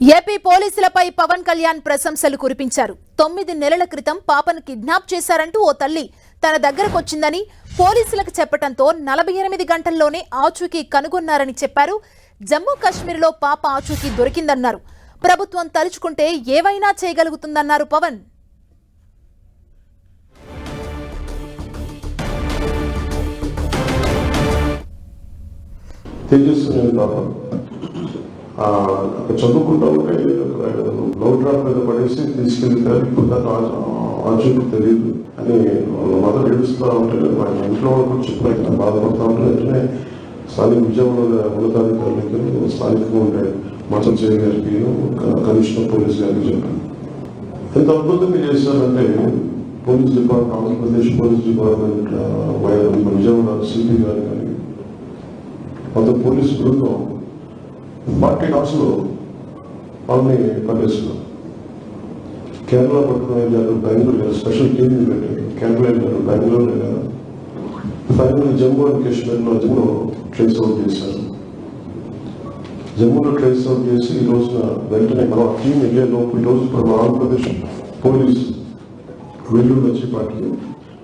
AP పోలీసులపై పవన్ కళ్యాణ్ ప్రశంసలు కురిపించారు. తొమ్మిది నెలల క్రితం పాపను కిడ్నాప్ చేశారంటూ ఓ తల్లి తన దగ్గరకొచ్చిందని పోలీసులకు చెప్పడంతో నలభై ఎనిమిది గంటల్లోనే ఆచూకీ కనుగొన్నారని చెప్పారు. జమ్మూ కాశ్మీర్లో పాప ఆచూకీ దొరికిందన్నారు. ప్రభుత్వం తలుచుకుంటే ఏవైనా చేయగలుగుతుందన్నారు పవన్. తేజస్సుని పాపం చదువుకుంటా ఉంటే లవ్ డ్రాప్ మీద పడేసి తీసుకెళ్తారు ఇప్పుడు దాకా ఆచూపు తెలియదు. అని మదర్ ఏడుస్తూ ఉంటే మా ఇంట్లో వాళ్ళకి కూడా చెప్పారు ఇట్లా బాధపడతా ఉంటే వెంటనే స్థానిక విజయవాడ ఉన్నతాధికారులకి స్థానికంగా ఉండే మచల్ చేయ గారికి కమిషనర్ పోలీస్ గారికి చెప్పాను. ఎంత అద్భుతంగా చేశారంటే police department Andhra Pradesh police department Vijayawada CP గారు కానీ కొంత పోలీస్ బృందం ఫార్టీ అవర్స్లో వాళ్ళని పట్టేస్తున్నారు కేరళ పట్టుకుని వెళ్ళారు బెంగళూరు వెళ్ళారు స్పెషల్ టీమ్ పెట్టి కేరళ వెళ్ళారు బెంగళూరు వెళ్ళారు ఫైనల్ జమ్మూ అండ్ కాశ్మీర్లో జమ్మూ ట్రేస్ అవుట్ చేశారు. జమ్మూలో ట్రేస్ అవుట్ చేసి ఈ రోజున వెంటనే మన టీం వెళ్ళే లోపు ఈ రోజు ఇప్పుడు మన ఆంధ్రప్రదేశ్ పోలీస్ వెల్లూరు వచ్చి party.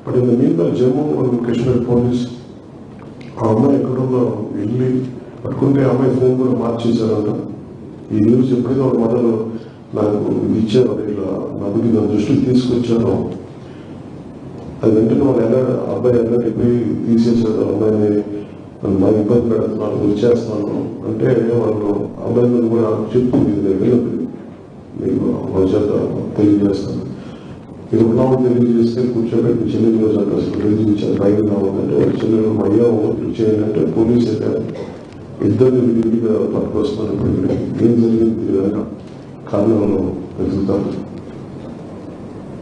But in the mean Jammu and Kashmir police ఆ అమ్మాయి ఎక్కడుందో వెళ్ళి పట్టుకుంటే అమ్మాయి ఫోన్ కూడా మార్చేశారంట. ఈ న్యూస్ ఎప్పుడైతే వాళ్ళ మదర్ నాకు ఇచ్చారో ఇట్లా నాకు నా దృష్టికి తీసుకొచ్చాను అది వెంటనే వాళ్ళు ఎలా అబ్బాయి ఎలా పోయి తీసేసారు అమ్మాయిని మా ఇబ్బంది పెడుతున్నాను వచ్చేస్తాను అంటే వాళ్ళు అబ్బాయి మీద కూడా చెప్పు మీ దగ్గర మీకు వాళ్ళ తెలియజేస్తాను. ఇది ఉన్నామని తెలియజేస్తే కూర్చోబెట్టి మీ చెల్లెలు రోజు అంటే అసలు రిలీజ్ ఇచ్చారు. కావాలంటే వాళ్ళ చెల్లెలు మా అయ్యా చేయాలంటే పోలీసు ఇద్దరు విడివిడిగా పట్టుకొస్తున్నారు ఇప్పుడు ఏం జరిగింది తెలియక కారణంలో వెతుకుతారు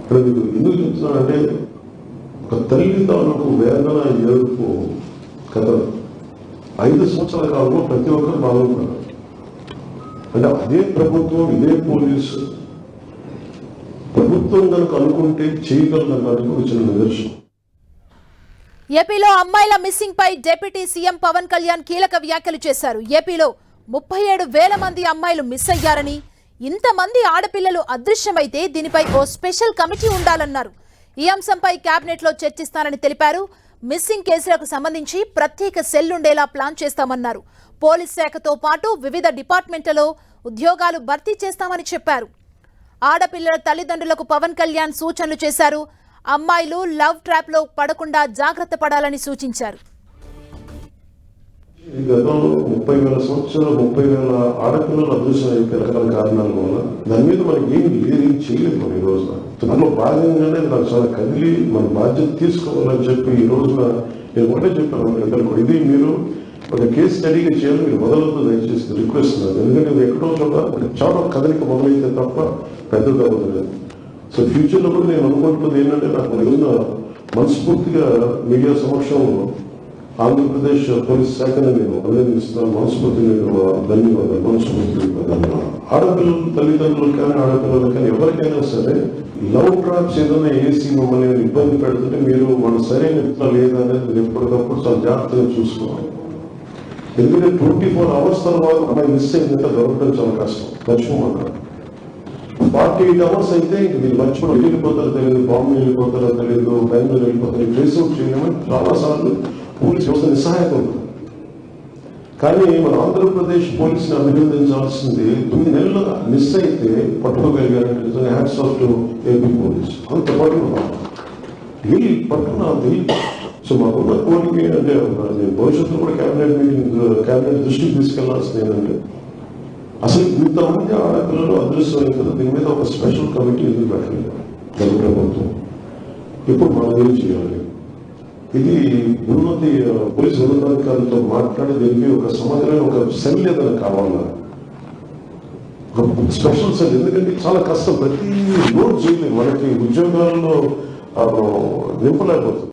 ఇక్కడ మీకు ఎందుకు చెప్తున్నానంటే ఒక తల్లి తాలూకు వేదన ఏడుపు కథ ఐదు సంవత్సరాల కాలంలో ప్రతి ఒక్కరు బాగుంటారు. అంటే అదే ప్రభుత్వం ఇదే పోలీసు. ప్రభుత్వం కనుక అనుకుంటే చేయగలదన్నట్టుకు ఒక చిన్న నిదర్శనం. ఏపీలో అమ్మాయిల మిస్సింగ్ పై డిప్యూటీ సీఎం పవన్ కళ్యాణ్ కీలక వ్యాఖ్యలు చేశారు. ఏపీలో ముప్పై ఏడు వేల మంది అమ్మాయిలు మిస్ అయ్యారని ఇంతమంది ఆడపిల్లలు అదృశ్యమైతే దీనిపై ఓ స్పెషల్ కమిటీ ఉండాలన్నారు. ఈ అంశంపై కేబినెట్లో చర్చిస్తానని తెలిపారు. మిస్సింగ్ కేసులకు సంబంధించి ప్రత్యేక సెల్ ఉండేలా ప్లాన్ చేస్తామన్నారు. పోలీస్ శాఖతో పాటు వివిధ డిపార్ట్మెంట్లలో ఉద్యోగాలు భర్తీ చేస్తామని చెప్పారు. ఆడపిల్లల తల్లిదండ్రులకు పవన్ కళ్యాణ్ సూచనలు చేశారు. అమ్మాయిలు లవ్ ట్రాప్లో పడకుండా జాగ్రత్త పడాలని సూచించారు. గతంలో ముప్పై వేల సంవత్సరాలు ముప్పై వేల ఆడపిల్లలు అదృశ్యం అయిపోయి రకరకాల కారణాల వల్ల దాని మీద మనకి ఏం లేదు ఏం చేయలేదు మనం ఈ రోజున. దానిలో భాగంగానే నాకు చాలా కదిలి మన బాధ్యత తీసుకోవాలని చెప్పి ఈ రోజున నేను ఒకటే చెప్పాను మన ఇద్దరు కూడా. ఇది మీరు ఒక కేసు స్టడీగా చేయాలి మీరు మొదలవుతుంది దయచేసి రిక్వెస్ట్ ఎందుకంటే ఎక్కడో చోట ఒక చోట కదలిక మొదలైతే తప్ప పెద్దగా అవుతుంది సో ఫ్యూచర్లో కూడా నేను అనుకుంటున్నది ఏంటంటే నాకు నిన్న మనస్ఫూర్తిగా మీడియా సమక్షంలో ఆంధ్రప్రదేశ్ పోలీస్ శాఖను నేను అభినందిస్తున్నాను. మనస్ఫూర్తిగా నేను ధన్యవాదాలు మనస్ఫూర్తిగా ఆడపిల్లలు తల్లిదండ్రులు కానీ ఆడపిల్లలు కానీ ఎవరికైనా సరే లవ్ ట్రాప్స్ ఏదైనా వేసి మమ్మల్ని ఇబ్బంది పెడుతుంటే మీరు మన సరైన ఇట్లా లేదా అనేది మీరు ఎప్పటికప్పుడు చాలా జాగ్రత్తగా చూసుకోవాలి. ఎందుకంటే ట్వంటీ ఫోర్ అవర్స్ తర్వాత అమ్మాయి మిస్ అయిందంటే దొరకడం చాలా కష్టం. మర్చిపోమంటారు ఫార్టీ ఎయిట్ అవర్స్ అయితే ఇంక మీరు మర్చిపోయి వెళ్ళిపోతారో తెలియదు బాంబే వెళ్ళిపోతారో తెలియదు బెంగళూరు వెళ్ళిపోతారు ట్రేస్ అవుట్ చేయలేమని చాలా సార్లు పోలీస్ వ్యవస్థ నిస్సహాయత కానీ మన ఆంధ్రప్రదేశ్ పోలీసుని అభినందించాల్సింది తొమ్మిది నెలలు మిస్ అయితే పట్టుకోగలిగారంటే నిజంగా hats off to AP police. అంత పట్టుకున్నాం వీళ్ళు. పట్టుకున్నాం వీళ్ళు సో మాకున్న కోరిక అంటే భవిష్యత్తులో కూడా క్యాబినెట్ మీటింగ్ క్యాబినెట్ దృష్టికి తీసుకెళ్ళాల్సింది ఏంటంటే అసలు ఇంతమంది ఆడపిల్లలు అదృశ్యమైన కదా? దీని మీద ఒక స్పెషల్ కమిటీ ఎందుకు పెట్టలేదు? తెలుగు ప్రభుత్వం. ఇప్పుడు మనం ఏం చేయాలి? ఇది ఉన్నతి పోలీస్ ఉన్నతాధికారులతో మాట్లాడి దీనికి ఒక సమాజంలో ఒక సెల్ ఏదైనా కావాలా? ఒక స్పెషల్ సెల్ ఎందుకంటే చాలా కష్టం. ప్రతి రోజు చేయలేదు మనకి ఉద్యోగాల్లో నింపలేకపోతుంది